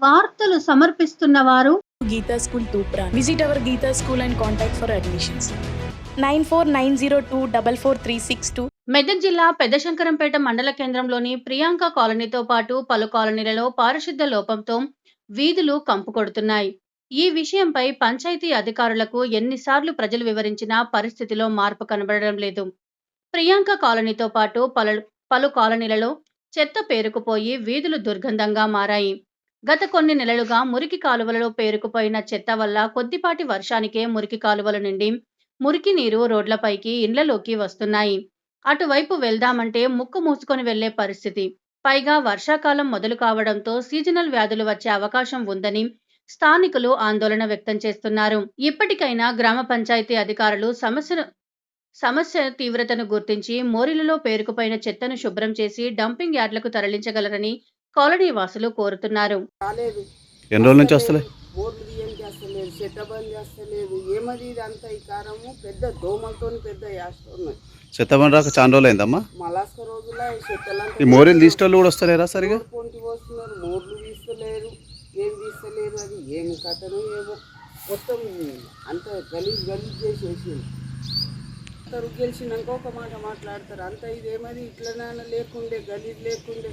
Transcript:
వార్తలు సమర్పిస్తున్న వారు Geeta School Tupra. Visit our Geeta School and contact for admissions. 9490244362 Medak జిల్లా పెద్దశంకరంపేట మండల కేంద్రంలోని ప్రియాంక కాలనీతో పాటు పలు కాలనీలలో పారిశుద్ధ లోపంతో వీధులు కంపు కొడుతున్నాయి ఈ విషయంపై పంచాయతీ అధికారులకు ఎన్నిసార్లు ప్రజలు వివరించినా పరిస్థితిలో మార్పు కనబడడం లేదు ప్రియాంక కాలనీతో పాటు పలు పలు కాలనీలలో చెత్త పేరుకుపోయి వీధులు దుర్గంధంగా మారాయి గత కొన్ని నెలలుగా మురికి కాలువలలో పేరుకుపోయిన చెత్త వల్ల కొద్దిపాటి వర్షానికే మురికి కాలువల నుండి మురికి నీరు రోడ్లపైకి ఇండ్లలోకి వస్తున్నాయి. అటువైపు వెళ్దామంటే ముక్కు మూసుకొని వెళ్ళే పరిస్థితి. పైగా వర్షాకాలం మొదలు కావడంతో సీజనల్ వ్యాధులు వచ్చే అవకాశం ఉందని స్థానికులు ఆందోళన వ్యక్తం చేస్తున్నారు. ఇప్పటికైనా గ్రామ పంచాయతీ అధికారులు సమస్యను సమస్య తీవ్రతను గుర్తించి మోరిలలో పేరుకుపోయిన చెత్తను శుభ్రం చేసి డంపింగ్ యార్డులకు తరలించగలరని కాలనీ వాసులు కోరుతున్నారు. ఎన్ని రోజుల నుంచి వస్తలే? బోర్డు బియ్యం చేస్తలేదు చేస్తలేదు. ఏమది ఇదంతా ఈ కారము? పెద్ద దోమలతో పెద్ద రాక చాలా రోజులు అయిందమ్మా? మలాస్క రోజుల ఈ చెత్తలంతా ఈ మోరీలు తీసేటోళ్ళు కూడా వస్తలేరా సరిగా? పొంటి పోస్తున్నారు మోర్లు తీస్తలేరు. ఏం తీస్తలేరు అది? కథను ఏమో. మొత్తం అంత గలీజ్ గలీజ్ చేసేసింది అందరూ గెలిచినాక ఒక మాట మాట్లాడతారు. అంత ఇదేమది? ఇట్లనే లేకుండే గలీజ్ లేకుండే.